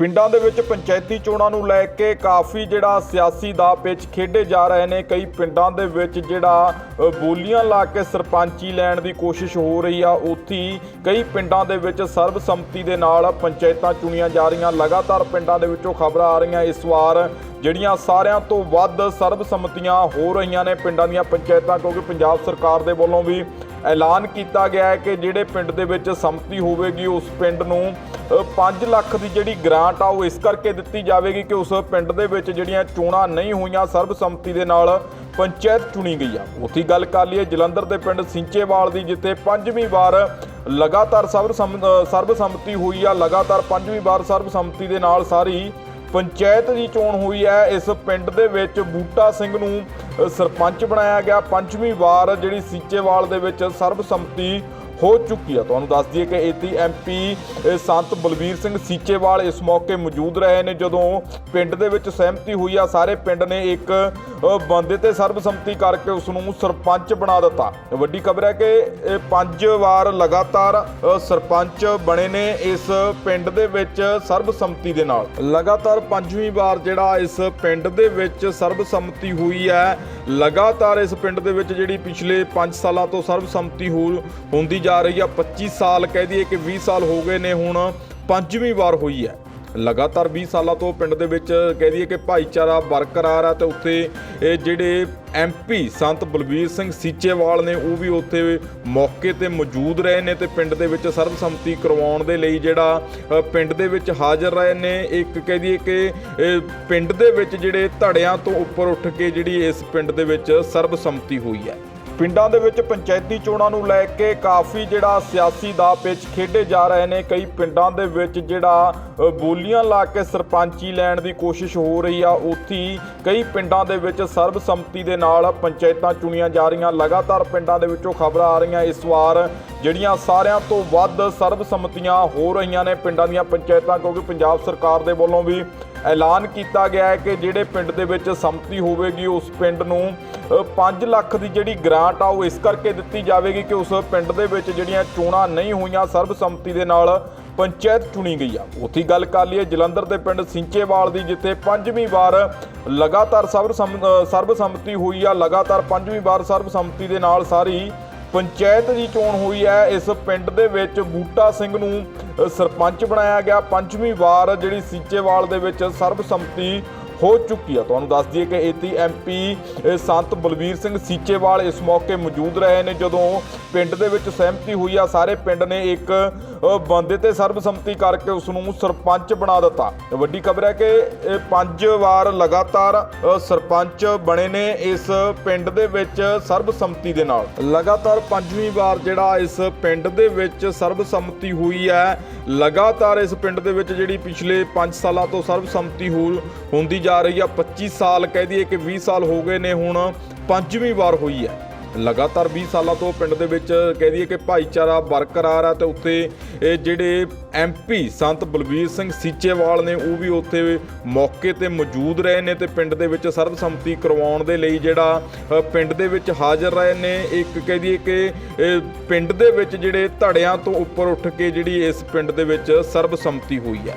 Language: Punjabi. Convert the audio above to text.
ਪਿੰਡਾਂ ਦੇ ਵਿੱਚ ਪੰਚਾਇਤੀ ਚੋਣਾਂ ਨੂੰ ਲੈ ਕੇ ਕਾਫੀ ਜਿਹੜਾ ਸਿਆਸੀ ਦਾ ਪਿੱਚ ਖੇਡੇ ਜਾ ਰਹੇ ਨੇ। ਕਈ ਪਿੰਡਾਂ ਦੇ ਵਿੱਚ ਜਿਹੜਾ ਬੋਲੀਆਂ ਲਾ ਕੇ ਸਰਪੰਚੀ ਲੈਣ ਦੀ ਕੋਸ਼ਿਸ਼ ਹੋ ਰਹੀ ਆ। ਉੱਥੇ ਕਈ ਪਿੰਡਾਂ ਦੇ ਵਿੱਚ ਸਰਬਸੰਮਤੀ ਦੇ ਨਾਲ ਪੰਚਾਇਤਾਂ ਚੁਣੀਆਂ ਜਾ ਰਹੀਆਂ। ਲਗਾਤਾਰ ਪਿੰਡਾਂ ਦੇ ਵਿੱਚੋਂ ਖਬਰਾਂ ਆ ਰਹੀਆਂ ਇਸ ਵਾਰ, ਜਿਹੜੀਆਂ ਸਾਰਿਆਂ ਤੋਂ ਵੱਧ ਸਰਬਸੰਮਤੀਆਂ ਹੋ ਰਹੀਆਂ ਨੇ ਪਿੰਡਾਂ ਦੀਆਂ ਪੰਚਾਇਤਾਂ। ਕਿਉਂਕਿ ਪੰਜਾਬ ਸਰਕਾਰ ਦੇ ਵੱਲੋਂ ਵੀ ਐਲਾਨ ਕੀਤਾ ਗਿਆ ਹੈ ਕਿ ਜਿਹੜੇ ਪਿੰਡ ਦੇ ਵਿੱਚ ਸੰਮਤੀ ਹੋਵੇਗੀ, ਉਸ ਪਿੰਡ ਨੂੰ 5 ਲੱਖ ਦੀ ਜਿਹੜੀ ਗ੍ਰਾਂਟ ਆ, ਉਹ ਇਸ ਕਰਕੇ ਦਿੱਤੀ ਜਾਵੇਗੀ ਕਿ ਉਸ ਪਿੰਡ ਦੇ ਵਿੱਚ ਜਿਹੜੀਆਂ ਚੋਣਾਂ ਨਹੀਂ ਹੋਈਆਂ ਸਰਬਸੰਮਤੀ ਦੇ ਨਾਲ ਪੰਚਾਇਤ ਚੁਣੀ ਗਈ ਆ। ਉੱਥੇ ਗੱਲ ਕਰ ਲਈਏ ਜਲੰਧਰ ਦੇ ਪਿੰਡ ਸਿੰਚੇਵਾਲ ਦੀ, ਜਿੱਥੇ ਪੰਜਵੀਂ ਵਾਰ ਲਗਾਤਾਰ ਸਰਬਸੰਮ- ਸਰਬਸੰਮਤੀ ਹੋਈ ਆ, ਲਗਾਤਾਰ ਪੰਜਵੀਂ ਵਾਰ ਸਰਬਸੰਮਤੀ ਦੇ ਨਾਲ ਸਾਰੀ ਪੰਚਾਇਤ ਦੀ ਚੋਣ ਹੋਈ ਹੈ। ਇਸ ਪਿੰਡ ਦੇ ਵਿੱਚ ਬੂਟਾ ਸਿੰਘ ਨੂੰ ਸਰਪੰਚ ਬਣਾਇਆ ਗਿਆ। ਪੰਜਵੀਂ ਵਾਰ ਜਿਹੜੀ ਸੀਚੇਵਾਲ ਦੇ ਵਿੱਚ ਸਰਬਸੰਮਤੀ ਹੋ ਚੁੱਕੀ ਆ। ਤੁਹਾਨੂੰ ਦੱਸ ਦਈਏ ਕਿ ਏਤੀ ਐਮਪੀ ਸੰਤ ਬਲਵੀਰ ਸਿੰਘ ਸੀਚੇਵਾਲ ਇਸ ਮੌਕੇ ਮੌਜੂਦ ਰਹੇ ਨੇ। ਜਦੋਂ ਪਿੰਡ ਦੇ ਵਿੱਚ ਸਹਿਮਤੀ ਹੋਈ ਆ, ਸਾਰੇ ਪਿੰਡ ਨੇ ਇੱਕ ਬੰਦੇ ਤੇ ਸਰਬਸੰਮਤੀ ਕਰਕੇ ਉਸ ਨੂੰ ਸਰਪੰਚ ਬਣਾ ਦਿੱਤਾ। ਵੱਡੀ ਖਬਰ ਹੈ ਕਿ ਪੰਜ ਵਾਰ ਲਗਾਤਾਰ ਸਰਪੰਚ ਬਣੇ ਨੇ ਇਸ ਪਿੰਡ ਦੇ ਵਿੱਚ ਸਰਬਸੰਮਤੀ ਦੇ ਨਾਲ। ਲਗਾਤਾਰ ਪੰਜਵੀਂ ਵਾਰ ਜਿਹੜਾ ਇਸ ਪਿੰਡ ਦੇ ਵਿੱਚ ਸਰਬਸੰਮਤੀ ਹੋਈ ਹੈ। ਲਗਾਤਾਰ ਇਸ ਪਿੰਡ ਦੇ ਵਿੱਚ ਜਿਹੜੀ ਪਿਛਲੇ 5 ਸਾਲਾਂ ਤੋਂ ਸਰਬਸੰਮਤੀ ਹੋ, ਹੁੰਦੀ ਜਾ ਰਹੀ ਆ। 25 ਸਾਲ ਕਹਿ ਦਈਏ ਕਿ 20 ਸਾਲ ਹੋ ਗਏ ਨੇ ਹੁਣ, ਪੰਜਵੀਂ ਵਾਰ ਹੋਈ ਹੈ। ਲਗਾਤਾਰ 20 ਸਾਲਾਂ ਤੋਂ ਪਿੰਡ ਦੇ ਵਿੱਚ ਕਹਿ ਦਈਏ ਕਿ ਭਾਈਚਾਰਾ ਬਰਕਰਾਰ ਆ ਤੇ ਉੱਥੇ ਇਹ ਜਿਹੜੇ ਐਮਪੀ ਸੰਤ ਬਲਬੀਰ ਸਿੰਘ ਸੀਚੇਵਾਲ ਨੇ, ਉਹ ਵੀ ਉੱਥੇ ਮੌਕੇ ਤੇ ਮੌਜੂਦ ਰਹੇ ਨੇ ਤੇ ਪਿੰਡ ਦੇ ਵਿੱਚ ਸਰਬਸੰਮਤੀ ਕਰਵਾਉਣ ਦੇ ਲਈ ਜਿਹੜਾ ਪਿੰਡ ਦੇ ਵਿੱਚ ਹਾਜ਼ਰ ਰਹੇ ਨੇ। ਇੱਕ ਕਹਿ ਦਈਏ ਕਿ ਪਿੰਡ ਦੇ ਵਿੱਚ ਜਿਹੜੇ ਧੜਿਆਂ ਤੋਂ ਉੱਪਰ ਉੱਠ ਕੇ ਜਿਹੜੀ ਇਸ ਪਿੰਡ ਦੇ ਵਿੱਚ ਸਰਬਸੰਮਤੀ ਹੋਈ ਹੈ। ਪਿੰਡਾਂ ਦੇ ਵਿੱਚ ਪੰਚਾਇਤੀ ਚੋਣਾਂ ਨੂੰ ਲੈ ਕੇ ਕਾਫੀ ਜਿਹੜਾ ਸਿਆਸੀ ਦਾ ਪਿੱਚ ਖੇਡੇ ਜਾ ਰਹੇ ਨੇ। ਕਈ ਪਿੰਡਾਂ ਦੇ ਵਿੱਚ ਜਿਹੜਾ ਬੋਲੀਆਂ ਲਾ ਕੇ ਸਰਪੰਚੀ ਲੈਣ ਦੀ ਕੋਸ਼ਿਸ਼ ਹੋ ਰਹੀ ਆ। ਉੱਥੇ ਕਈ ਪਿੰਡਾਂ ਦੇ ਵਿੱਚ ਸਰਬਸੰਮਤੀ ਦੇ ਨਾਲ ਪੰਚਾਇਤਾਂ ਚੁਣੀਆਂ ਜਾ ਰਹੀਆਂ। ਲਗਾਤਾਰ ਪਿੰਡਾਂ ਦੇ ਵਿੱਚੋਂ ਖਬਰਾਂ ਆ ਰਹੀਆਂ ਇਸ ਵਾਰ, ਜਿਹੜੀਆਂ ਸਾਰਿਆਂ ਤੋਂ ਵੱਧ ਸਰਬਸੰਮਤੀਆਂ ਹੋ ਰਹੀਆਂ ਨੇ ਪਿੰਡਾਂ ਦੀਆਂ ਪੰਚਾਇਤਾਂ। ਕਿਉਂਕਿ ਪੰਜਾਬ ਸਰਕਾਰ ਦੇ ਵੱਲੋਂ ਵੀ ਐਲਾਨ ਕੀਤਾ ਗਿਆ ਹੈ ਕਿ ਜਿਹੜੇ ਪਿੰਡ ਦੇ ਵਿੱਚ ਸੰਮਤੀ ਹੋਵੇਗੀ, ਉਸ ਪਿੰਡ ਨੂੰ 5 ਲੱਖ ਦੀ ਜਿਹੜੀ ਗ੍ਰਾਂਟ ਆ, ਉਹ ਇਸ ਕਰਕੇ ਦਿੱਤੀ ਜਾਵੇਗੀ ਕਿ ਉਸ ਪਿੰਡ ਦੇ ਵਿੱਚ ਜਿਹੜੀਆਂ ਚੋਣਾਂ ਨਹੀਂ ਹੋਈਆਂ ਸਰਬਸੰਮਤੀ ਦੇ ਨਾਲ ਪੰਚਾਇਤ ਚੁਣੀ ਗਈ ਆ। ਉੱਥੇ ਗੱਲ ਕਰ ਲਈਏ, ਜਲੰਧਰ ਦੇ ਪਿੰਡ ਸਿੰਚੇਵਾਲ ਦੀ, ਜਿੱਥੇ ਪੰਜਵੀਂ ਵਾਰ ਲਗਾਤਾਰ ਸਰਬਸੰਮ- ਸਰਬਸੰਮਤੀ ਹੋਈ ਆ, ਲਗਾਤਾਰ ਪੰਜਵੀਂ ਵਾਰ ਸਰਬਸੰਮਤੀ ਦੇ ਨਾਲ ਸਾਰੀ ਪੰਚਾਇਤ ਦੀ ਚੋਣ ਹੋਈ ਹੈ। ਇਸ ਪਿੰਡ ਦੇ ਵਿੱਚ ਬੂਟਾ ਸਿੰਘ ਨੂੰ ਸਰਪੰਚ ਬਣਾਇਆ ਗਿਆ। ਪੰਜਵੀਂ ਵਾਰ ਜਿਹੜੀ ਸੀਚੇਵਾਲ ਦੇ ਵਿੱਚ ਸਰਬਸੰਮਤੀ ਹੋ ਚੁੱਕੀ ਆ। ਤੁਹਾਨੂੰ ਦੱਸ ਦਈਏ ਕਿ ਏਤੀ ਐਮਪੀ ਸੰਤ ਬਲਵੀਰ ਸਿੰਘ ਸੀਚੇਵਾਲ ਇਸ ਮੌਕੇ ਮੌਜੂਦ ਰਹੇ ਨੇ। ਜਦੋਂ ਪਿੰਡ ਦੇ ਵਿੱਚ ਸਹਿਮਤੀ ਹੋਈ ਆ, ਸਾਰੇ ਪਿੰਡ ਨੇ ਇੱਕ ਬੰਦੇ ਤੇ ਸਰਬਸੰਮਤੀ ਕਰਕੇ ਉਸ ਨੂੰ ਸਰਪੰਚ ਬਣਾ ਦਿੱਤਾ। ਵੱਡੀ ਖਬਰ ਹੈ ਕਿ ਪੰਜ ਵਾਰ ਲਗਾਤਾਰ ਸਰਪੰਚ ਬਣੇ ਨੇ ਇਸ ਪਿੰਡ ਦੇ ਵਿੱਚ ਸਰਬਸੰਮਤੀ ਦੇ ਨਾਲ। ਲਗਾਤਾਰ ਪੰਜਵੀਂ ਵਾਰ ਜਿਹੜਾ ਇਸ ਪਿੰਡ ਦੇ ਵਿੱਚ ਸਰਬਸੰਮਤੀ ਹੋਈ ਹੈ। ਲਗਾਤਾਰ ਇਸ ਪਿੰਡ ਦੇ ਵਿੱਚ ਜਿਹੜੀ ਪਿਛਲੇ 5 ਸਾਲਾਂ ਤੋਂ ਸਰਬਸੰਮਤੀ ਹੋ, ਹੁੰਦੀ ਜਾ ਰਹੀ ਆ। 25 ਸਾਲ ਕਹਿ ਦਈਏ ਕਿ 20 ਸਾਲ ਹੋ ਗਏ ਨੇ ਹੁਣ, ਪੰਜਵੀਂ ਵਾਰ ਹੋਈ ਹੈ। ਲਗਾਤਾਰ 20 ਸਾਲਾਂ ਤੋਂ ਪਿੰਡ ਦੇ ਵਿੱਚ ਕਹਿ ਦਈਏ ਕਿ ਭਾਈਚਾਰਾ ਬਰਕਰਾਰ ਆ ਤੇ ਉੱਥੇ ਇਹ ਜਿਹੜੇ ਐਮਪੀ ਸੰਤ ਬਲਬੀਰ ਸਿੰਘ ਸੀਚੇਵਾਲ ਨੇ, ਉਹ ਵੀ ਉੱਥੇ ਮੌਕੇ ਤੇ ਮੌਜੂਦ ਰਹੇ ਨੇ ਤੇ ਪਿੰਡ ਦੇ ਵਿੱਚ ਸਰਬਸੰਮਤੀ ਕਰਵਾਉਣ ਦੇ ਲਈ ਜਿਹੜਾ ਪਿੰਡ ਦੇ ਵਿੱਚ ਹਾਜ਼ਰ ਰਹੇ ਨੇ। ਇੱਕ ਕਹਿ ਦਈਏ ਕਿ ਪਿੰਡ ਦੇ ਵਿੱਚ ਜਿਹੜੇ ਧੜਿਆਂ ਤੋਂ ਉੱਪਰ ਉੱਠ ਕੇ ਜਿਹੜੀ ਇਸ ਪਿੰਡ ਦੇ ਵਿੱਚ ਸਰਬਸੰਮਤੀ ਹੋਈ ਹੈ।